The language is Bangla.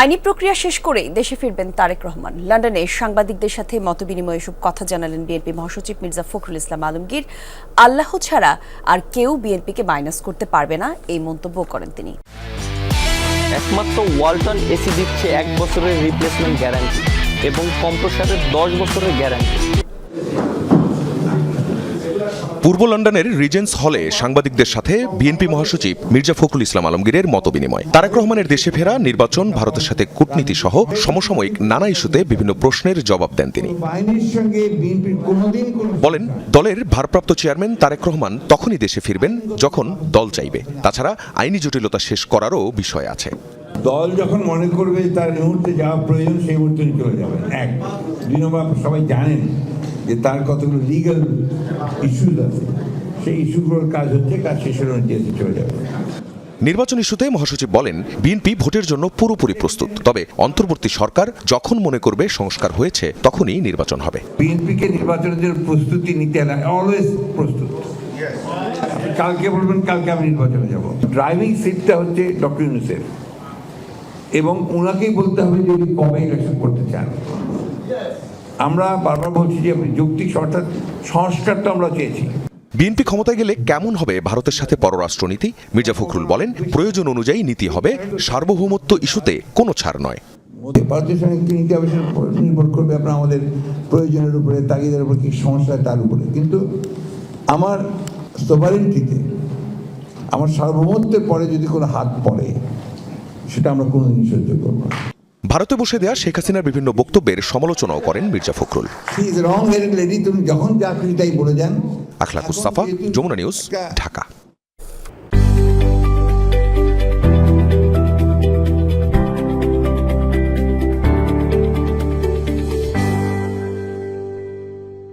আইনি প্রক্রিয়া শেষ করেই দেশে ফিরবেন তারেক রহমান। লন্ডনে সাংবাদিকদের সাথে মতবিনিময়ে এসব কথা জানালেন বিএনপি মহাসচিব মির্জা ফখরুল ইসলাম আলমগীর। আল্লাহ ছাড়া আর কেউ বিএনপিকে মাইনাস করতে পারবে না, এই মন্তব্য করেন তিনি। একমাত্র ওয়ালটন এসি দিচ্ছে এক বছরের রিপ্লেসমেন্ট গ্যারান্টি এবং কম্প্রসারের দশ বছরের গ্যারান্টি পূর্ব লন্ডনের রিজেন্স হলে সাংবাদিকদের সাথে বিএনপি মহাসচিব মির্জা ফখরুল ইসলাম আলমগীরের মতবিনিময়। তারেক রহমানের দেশে ফেরা নির্বাচন ভারতের সাথে কূটনীতি সহ সমসাময়িক নানা ইস্যুতে বিভিন্ন প্রশ্নের জবাব দেন তিনি। বলেন দলের ভারপ্রাপ্ত চেয়ারম্যান তারেক রহমান তখনই দেশে ফিরবেন যখন দল চাইবে। তাছাড়া আইনি জটিলতা শেষ করারও বিষয় আছে। দল যখন মনে করবে তার মুহূর্তে যাওয়া প্রয়োজন সেই মুহূর্তে চলে যাবেন। এক। দুই নম্বর সবাই জানেন যে তার কতগুলো লিগ্যাল ইস্যুজ আছে সেই ইস্যুগুলোর কাজ হচ্ছে কাজ শেষ হলে চলে যাবেন। নির্বাচন ইস্যুতে মহাসচিব বলেন বিএনপি ভোটের জন্য পুরোপুরি প্রস্তুত। তবে অন্তর্বর্তী সরকার যখন মনে করবে সংস্কার হয়েছে তখনই নির্বাচন হবে। বিএনপিকে নির্বাচনের জন্য প্রস্তুতি নিতে অলওয়েজ প্রস্তুত। কালকে বলবেন কালকে আমি নির্বাচনে যাব। ড্রাইভিং সিটটা হচ্ছে ডক্টর ইউনুসেফ এবং ওনাকেই বলতে হবে যে কবে ইলেকশন করতে চান। আমরা বারবার বলছি যে যৌক্তিক অর্থাৎ সংস্কার তো আমরা চেয়েছি। বিএনপি ক্ষমতায় গেলে কেমন হবে ভারতের সাথে পররাষ্ট্রনীতি? মির্জা ফখরুল বলেন প্রয়োজন অনুযায়ী নীতি হবে সার্বভৌমত্ব ইস্যুতে কোনো ছাড় নয়। ভারতের সঙ্গে কি নীতি হবে নির্ভর করবে আপনার আমাদের প্রয়োজনের উপরে তাগিদের উপরে কি সমস্যা তার উপরে। কিন্তু আমার সোভারেন্টিতে আমার সার্বভৌমত্বের পরে যদি কোনো হাত পড়ে সেটা আমরা কোনোদিনই সহ্য করব না। ভারতে বসে দেয়া শেখ হাসিনার বিভিন্ন বক্তব্যের সমালোচনাও করেন মির্জা ফখরুল। আখলাকুস সাফা যমুনা নিউজ ঢাকা।